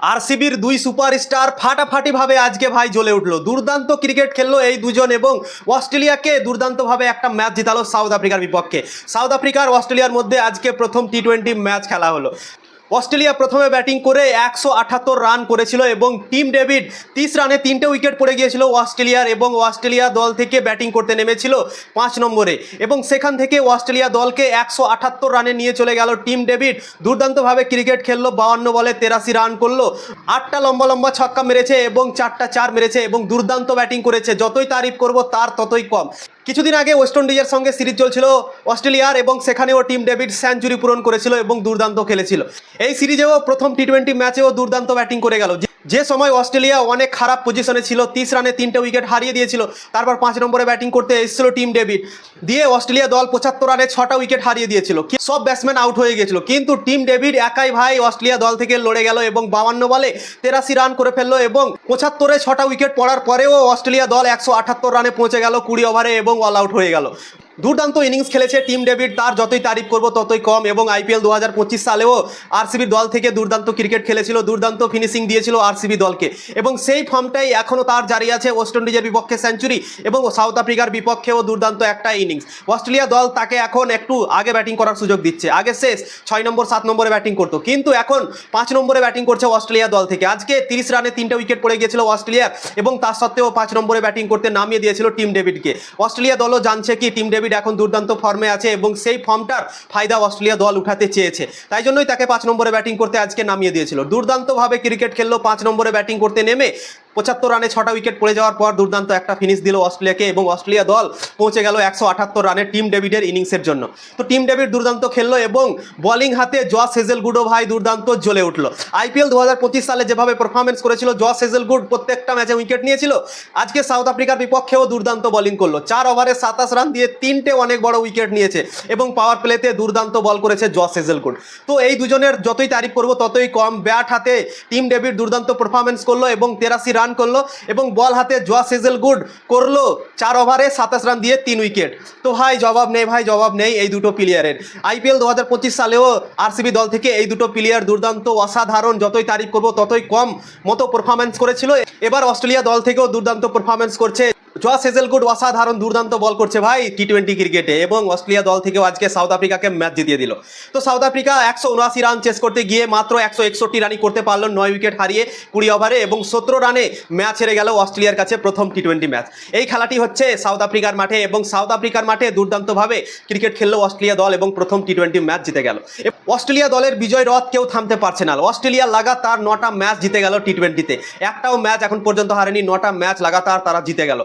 আরসিবির দুই সুপারস্টার ফাটাফাটিভাবে আজকে ভাই জ্বলে উঠল। দুর্দান্ত ক্রিকেট খেললো এই দুজন এবং অস্ট্রেলিয়াকে দুর্দান্তভাবে একটা ম্যাচ জিতালো সাউথ আফ্রিকার বিপক্ষে। সাউথ আফ্রিকার অস্ট্রেলিয়ার মধ্যে আজকে প্রথম টি টোয়েন্টি ম্যাচ খেলা হলো। অস্ট্রেলিয়া প্রথমে ব্যাটিং করে একশো আঠাত্তর রান করেছিল এবং টিম ডেভিড তিরিশ রানে তিনটে উইকেট পড়ে গিয়েছিল অস্ট্রেলিয়ার এবং অস্ট্রেলিয়া দল থেকে ব্যাটিং করতে নেমেছিল পাঁচ নম্বরে। এবং সেখান থেকে অস্ট্রেলিয়া দলকে একশো আঠাত্তর রানে নিয়ে চলে গেল টিম ডেভিড। দুর্দান্তভাবে ক্রিকেট খেললো, বাউান্ন বলে তেরাশি রান করল। আটটা লম্বা লম্বা ছক্কা মেরেছে এবং চারটা চার মেরেছে এবং দুর্দান্ত ব্যাটিং করেছে। যতই তারিফ করব, তার ততই কম। কিছুদিন আগে ওয়েস্ট ইন্ডিজের সঙ্গে সিরিজ চলছিল অস্ট্রেলিয়ার এবং সেখানেও টিম ডেভিড সেঞ্চুরি পূরণ করেছিল এবং দুর্দান্ত খেলেছিল। এই সিরিজেও প্রথম টি টোয়েন্টি ম্যাচেও দুর্দান্ত ব্যাটিং করে গেল। যে- সময় অস্ট্রেলিয়া অনেক খারাপ পজিশনে ছিল, তিরিশ রানে তিনটে উইকেট হারিয়ে দিয়েছিল, তারপর পাঁচ নম্বরে ব্যাটিং করতে এসেছিল টিম ডেভিড দিয়ে অস্ট্রেলিয়া দল পঁচাত্তর রানে ছটা উইকেট হারিয়ে দিয়েছিল। সব ব্যাটসম্যান আউট হয়ে গেছিল। কিন্তু টিম ডেভিড একাই ভাই অস্ট্রেলিয়া দল থেকে লড়ে গেল এবং বাউান্ন বলে তেরাশি রান করে ফেলল এবং পঁচাত্তরে ছটা উইকেট পড়ার পরেও অস্ট্রেলিয়া দল একশো আটাত্তর রানে পৌঁছে গেল কুড়ি ওভারে এবং অল আউট হয়ে গেল। দুর্দান্ত ইনিংস খেলেছে টিম ডেভিড তার যতই তারিফ করব, ততই কম। এবং আইপিএল দু হাজার পঁচিশ সালেও আরসিবি দল থেকে দুর্দান্ত ক্রিকেট খেলেছিল, দুর্দান্ত ফিনিশিং দিয়েছিল আরসিবি দলকে। এবং সেই ফর্মটাই এখনও তার জারি আছে ওয়েস্ট ইন্ডিজের বিপক্ষে সেঞ্চুরি এবং সাউথ আফ্রিকার বিপক্ষেও দুর্দান্ত একটা ইনিংস অস্ট্রেলিয়া দল তাকে এখন একটু আগে ব্যাটিং করার সুযোগ দিচ্ছে। আগে শেষ, ছয় নম্বর, সাত নম্বরে ব্যাটিং করতো। কিন্তু এখন পাঁচ নম্বরে ব্যাটিং করছে অস্ট্রেলিয়া দল থেকে। আজকে তিরিশ রানে তিনটা উইকেট পড়ে গিয়েছিল অস্ট্রেলিয়ার এবং তার সত্ত্বেও পাঁচ নম্বরে ব্যাটিং করতে নামিয়ে দিয়েছিল টিম ডেভিডকে অস্ট্রেলিয়া দলও জানছে কি টিম ডেভিড এখন দুর্দান্ত ফর্মে আছে এবং সেই ফর্মটার ফায়দা অস্ট্রেলিয়া দল উঠাতে চেয়েছে। তাই জন্যই তাকে পাঁচ নম্বরে ব্যাটিং করতে আজকে নামিয়ে দিয়েছিল। দুর্দান্তভাবে ক্রিকেট খেললো, পাঁচ নম্বরে ব্যাটিং করতে নেমে পঁচাত্তর রানে ছটা উইকেট পড়ে যাওয়ার পর দুর্দান্ত একটা ফিনিশ দিল অস্ট্রেলিয়াকে এবং অস্ট্রেলিয়া দল পৌঁছে গেল একশো আটাত্তর রানে টিম ডেভিডের ইনিংসের জন্য। তো টিম ডেভিড দুর্দান্ত খেললো এবং বোলিং হাতে জস হেজেলগুডও ভাই দুর্দান্ত জ্বলে উঠল। আইপিএল দু হাজার পঁচিশ সালে যেভাবে পারফরমেন্স করেছিল, জস হেজেলগুড প্রত্যেকটা ম্যাচে উইকেট নিয়েছিল। আজকে সাউথ আফ্রিকার বিপক্ষেও দুর্দান্ত বলিং করল। চার ওভারে সাতাশ রান দিয়ে তিনটে অনেক বড় উইকেট নিয়েছে এবং পাওয়ার প্লেতে দুর্দান্ত বল করেছে জস হেজেলগুড। তো এই দুজনের যতই তারিফ করব, ততই কম। ব্যাট হাতে টিম ডেভিড দুর্দান্ত পারফরমেন্স করল এবং তেরাশি রান করল এবং বল হাতে জোয়া সেজেল গুড করল চার ওভারে সাতাশ রান দিয়ে তিন উইকেট। তো ভাই, জবাব নেই, ভাই, জবাব নেই এই দুটো প্লেয়ারের আইপিএল দু হাজার পঁচিশ সালেও আরসিবি দল থেকে এই দুটো প্লেয়ার দুর্দান্ত, অসাধারণ, যতই তারিফ করব ততই কম মতো পারফরমেন্স করেছিল। এবার অস্ট্রেলিয়া দল থেকেও দুর্দান্ত পারফরমেন্স করছে। জস হেজেলগুড অসাধারণ দুর্দান্ত বল করছে ভাই টি টোয়েন্টি ক্রিকেটে এবং অস্ট্রেলিয়া দল থেকেও আজকে সাউথ আফ্রিকাকে ম্যাচ জিতিয়ে দিল। তো সাউথ আফ্রিকা একশো উনআশি রান চেস করতে গিয়ে মাত্র একশো একষট্টি রানই করতে পারল, নয় উইকেট হারিয়ে কুড়ি ওভারে এবং সতেরো রানে ম্যাচ হেরে গেল অস্ট্রেলিয়ার কাছে প্রথম টি টোয়েন্টি ম্যাচ এই খেলাটি হচ্ছে সাউথ আফ্রিকার মাঠে এবং সাউথ আফ্রিকার মাঠে দুর্দান্তভাবে ক্রিকেট খেললো অস্ট্রেলিয়া দল এবং প্রথম টি টোয়েন্টি ম্যাচ জিতে গেল। অস্ট্রেলিয়া দলের বিজয় রথ কেউ থামতে পারছে না। অস্ট্রেলিয়া লাগাতার নটা ম্যাচ জিতে গেল টি টোয়েন্টিতে একটাও ম্যাচ এখন পর্যন্ত হারেনি, নটা ম্যাচ লাগাতার তারা জিতে গেল।